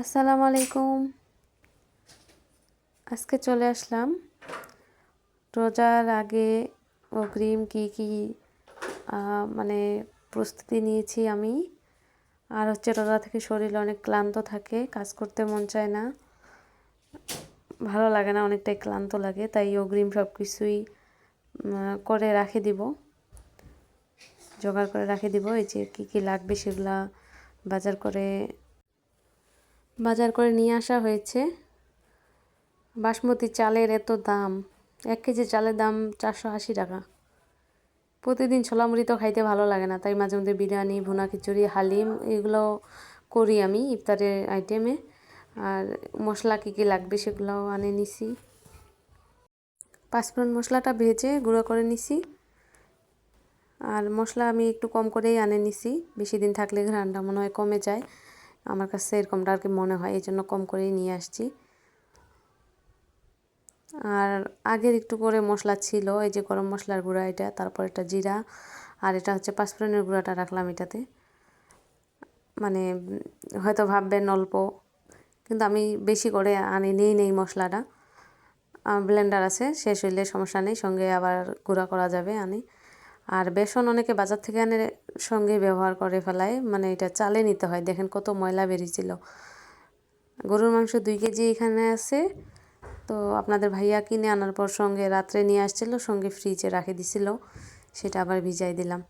আসসালামু আলাইকুম। আজকে চলে আসলাম। রোজার আগে অগ্রিম কি কি মানে প্রস্তুতি নিয়েছি আমি। আর হচ্ছে রোজা থেকে শরীর অনেক ক্লান্ত থাকে, কাজ করতে মন চায় না। ভালো লাগে না, অনেকটাই ক্লান্ত লাগে, তাই অগ্রিম সব কিছুই করে রাখে দিব। জোগাড় করে রাখে দিব, এই যে কী কী লাগবে সেগুলা বাজার করে বাজার করে নিয়ে আসা হয়েছে। বাসমতি চালের এত দাম। এক কেজি চালের দাম চারশো আশি টাকা। প্রতিদিন ছোলা মুড়ি তো খাইতে ভালো লাগে না। তাই মাঝে মধ্যে বিরিয়ানি, ভুনা খিচুড়ি, হালিম এগুলো করি আমি ইফতারের আইটেমে। আর মশলা কী কী লাগবে সেগুলোও আনে নিছি। পাঁচফোড়ন মশলাটা ভেজে গুঁড়ো করে নিছি। আর মশলা আমি একটু কম করেই আনে নিছি। বেশি দিন থাকলে ঘ্রাণটা মনে হয় কমে যায়। আমার কাছে এরকমটা আর কি মনে হয়, এই জন্য কম করেই নিয়ে আসছি। আর আগের একটু করে মশলা ছিল, এই যে গরম মশলার গুঁড়া এটা, তারপর এটা জিরা, আর এটা হচ্ছে পাঁচফোড়নের গুঁড়াটা রাখলাম এটাতে। মানে হয়তো ভাববেন অল্প, কিন্তু আমি বেশি করে আনি, নেই নেই মশলাটা। ব্লেন্ডার আছে, শেষ হইলে সমস্যা নেই, সঙ্গে আবার গুঁড়া করা যাবে আনি। আর বেসন অনেকে বাজার থেকে আনে সঙ্গে ব্যবহার করে ফেলায় মানে এটা চালে নিতে হয়। দেখেন কত ময়লা বেরিয়েছিল। গরুর মাংস দুই কেজি এখানে আছে। তো আপনাদের ভাইয়া কিনে আনার পর সঙ্গে রাত্রে নিয়ে আসছিল, সঙ্গে ফ্রিজে রাখে দিছিল। সেটা আবার ভিজাই দিলাম।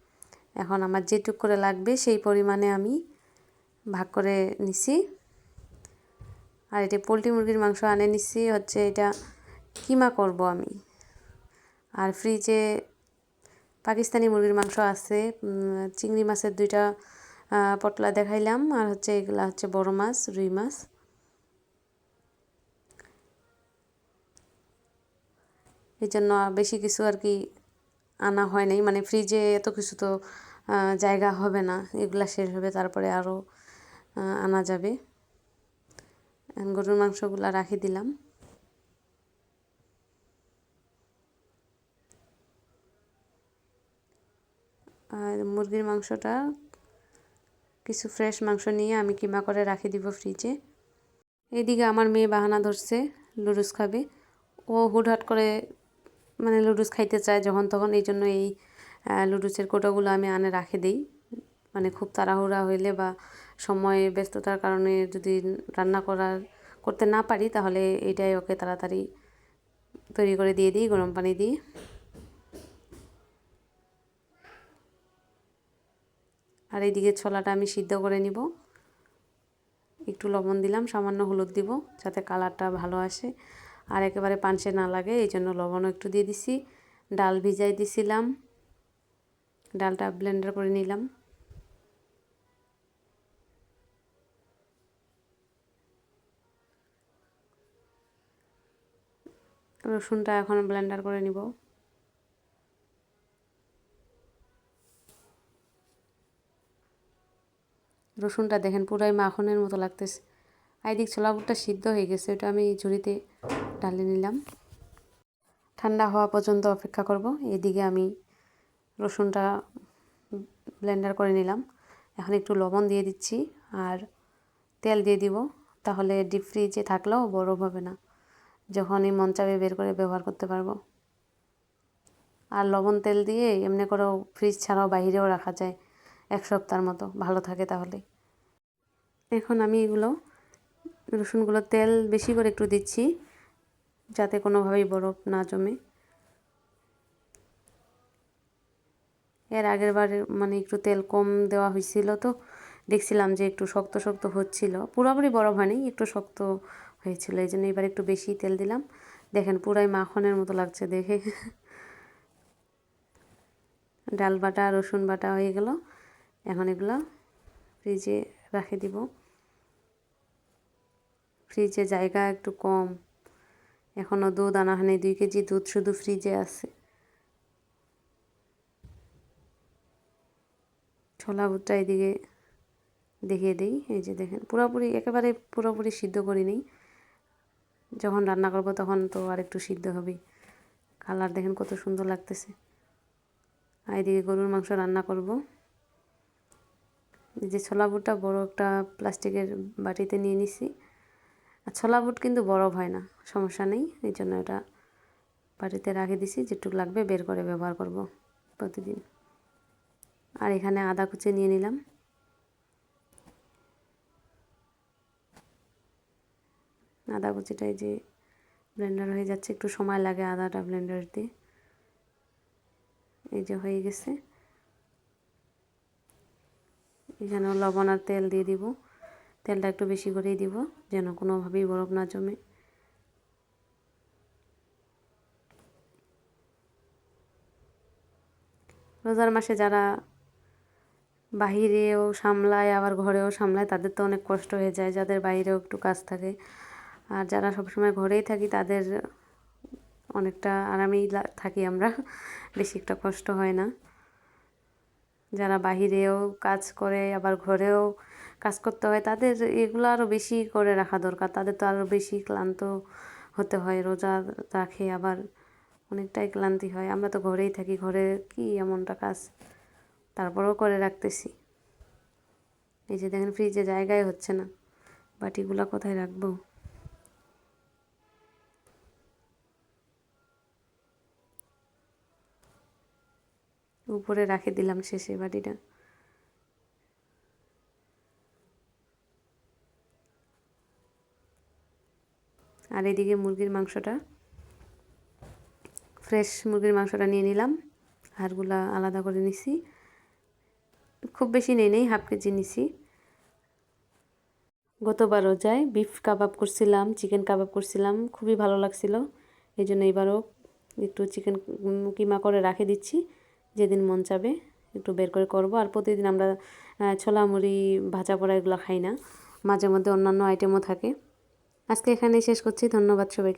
এখন আমার যেটুক করে লাগবে সেই পরিমাণে আমি ভাগ করে নিছি। আর এটা পোলট্রি মুরগির মাংস আনে নিছি, হচ্ছে এটা কিমা করব আমি? আর ফ্রিজে পাকিস্তানি মুরগির মাংস আছে চিংড়ি মাছের দুইটা পটলা দেখাইলাম, আর হচ্ছে এগুলা হচ্ছে বড় মাছ, রুই মাছ। এই জন্য বেশি কিছু আর কি আনা হয় নাই মানে ফ্রিজে এত কিছু তো জায়গা হবে না, এগুলা শেষ হবে, তারপরে আরও আনা যাবে। গরুর মাংসগুলা রাখি দিলাম। আর মুরগির মাংসটা কিছু ফ্রেশ মাংস নিয়ে আমি কিমা করে রাখি দিব ফ্রিজে এইদিকে আমার মেয়ে বাহানা ধরছে লুডুস খাবে। ও হুটহাট করে মানে লুডুস খাইতে চায় যখন তখন, এই জন্য এই লুডুসের কোটোগুলো আমি আনে রাখে দিই। মানে খুব তাড়াহুড়া হইলে বা সময় ব্যস্ততার কারণে যদি রান্না করার, করতে না পারি, তাহলে এটাই ওকে তাড়াতাড়ি তৈরি করে দিয়ে দিই, গরম পানি দিয়ে। আর এইদিকে ছোলাটা আমি সিদ্ধ করে নিব। একটু লবণ দিলাম, সামান্য হলুদ দিব যাতে কালারটা ভালো আসে। আর একেবারে পানসে না লাগে, এই জন্য লবণও একটু দিয়ে দিছি। ডাল ভিজাই দিছিলাম, ডালটা ব্লেন্ডার করে নিলাম। রসুনটা এখন ব্লেন্ডার করে নিব। রসুনটা দেখেন, পুরাই মাখনের মতো লাগতেছে। আইদিক ছোলা বুটটা সিদ্ধ হয়ে গেছে, ওটা আমি ঝুড়িতে ঢালে নিলাম। ঠান্ডা হওয়া পর্যন্ত অপেক্ষা করব। এদিকে আমি রসুনটা ব্লেন্ডার করে নিলাম। এখন একটু লবণ দিয়ে দিচ্ছি আর তেল দিয়ে দিব। তাহলে ডিপ ফ্রিজে থাকলেও বরফ হবে না। যখনই মন চাবে বের করে ব্যবহার করতে পারব। আর লবণ তেল দিয়ে এমনি করেও ফ্রিজ ছাড়াও বাইরেও রাখা যায়, এক সপ্তাহের মতো। ভালো থাকে তাহলে। এখন আমি এগুলো, রসুনগুলো তেল বেশি করে একটু দিচ্ছি, যাতে কোনোভাবেই বরফ না জমে। এর আগের বার মানে একটু তেল কম দেওয়া হয়েছিল তো, দেখছিলাম যে একটু শক্ত শক্ত হচ্ছিল। পুরোপুরি বরফ হয়নি, একটু শক্ত হয়েছিল, এই জন্য এবার একটু বেশি তেল দিলাম। দেখেন পুরাই মাখনের মতো লাগছে দেখে। ডাল বাটা, রসুন বাটা হয়ে গেল। এখন এগুলো ফ্রিজে রাখে দিব। ফ্রিজে জায়গা একটু কম। এখনও দুধ আনা হয়নি, দুই কেজি দুধ শুধু ফ্রিজে আছে। ছোলা বুটটা এদিকে দেখিয়ে দিই, এই যে দেখেন, পুরোপুরি একেবারে পুরোপুরি সিদ্ধ করি নেই। যখন রান্না করব তখন তো আর একটু সিদ্ধ হবে কালার দেখেন কত সুন্দর লাগতেছে। আর এদিকে গরুর মাংস রান্না করব। এই যে ছোলা বুটটা বড় একটা প্লাস্টিকের বাটিতে নিয়ে নিছি। আর ছোলা বুট কিন্তু বরফ হয় না, সমস্যা নেই, এই জন্য এটা বাড়িতে রাখে দিছি, যেটুকু লাগবে বের করে ব্যবহার করব প্রতিদিন। আর এখানে আদা কুচি নিয়ে নিলাম। আদা কুচিটাই যে ব্লেন্ডার হয়ে যাচ্ছে, একটু সময় লাগে আদাটা ব্লেন্ডার দিয়ে। এই যে হয়ে গেছে। এখানেও লবণ আর তেল দিয়ে দিব। তেলটা একটু বেশি করেই দিব, যেন কোনোভাবেই বরফ না জমে। রোজার মাসে যারা বাহিরেও সামলায়, আবার ঘরেও সামলায়, তাদের তো অনেক কষ্ট হয়ে যায়, যাদের বাইরেও একটু কাজ থাকে। আর যারা সবসময় ঘরেই থাকি, তাদের অনেকটা আরামেই থাকি আমরা, বেশি একটা কষ্ট হয় না। যারা বাহিরেও কাজ করে, আবার ঘরেও কাজ করতে হয়, তাদের এগুলো আরও বেশি করে রাখা দরকার। তাদের তো আরও বেশি ক্লান্ত হতে হয়, রোজা রাখে আবার অনেকটাই ক্লান্তি হয়। আমরা তো ঘরেই থাকি, ঘরে কি এমনটা কাজ? তারপরেও করে রাখতেছি। এই যে দেখেন ফ্রিজে জায়গায় হচ্ছে না। বাটিগুলো কোথায় রাখব? উপরে রাখে দিলাম শেষে বাটিটা। আর এদিকে মুরগির মাংসটা। ফ্রেশ মুরগির মাংসটা নিয়ে নিলাম। হাড়গুলা আলাদা করে নিছি। খুব বেশি নেই নেই, হাফ কেজি নিছি। গতবারও যাই, বিফ কাবাব করছিলাম, চিকেন কাবাব করছিলাম, খুবই ভালো লাগছিল। এই জন্য এবারও একটু চিকেন কিমা করে রাখে দিচ্ছি। যেদিন মন চাবে একটু বের করে করব। আর প্রতিদিন আমরা ছোলা, মুড়ি, ভাজা পোড়া এগুলো খাই না। মাঝে মধ্যে অন্যান্য আইটেমও থাকে। আজকে এখানেই শেষ করছি। ধন্যবাদ সবাইকে।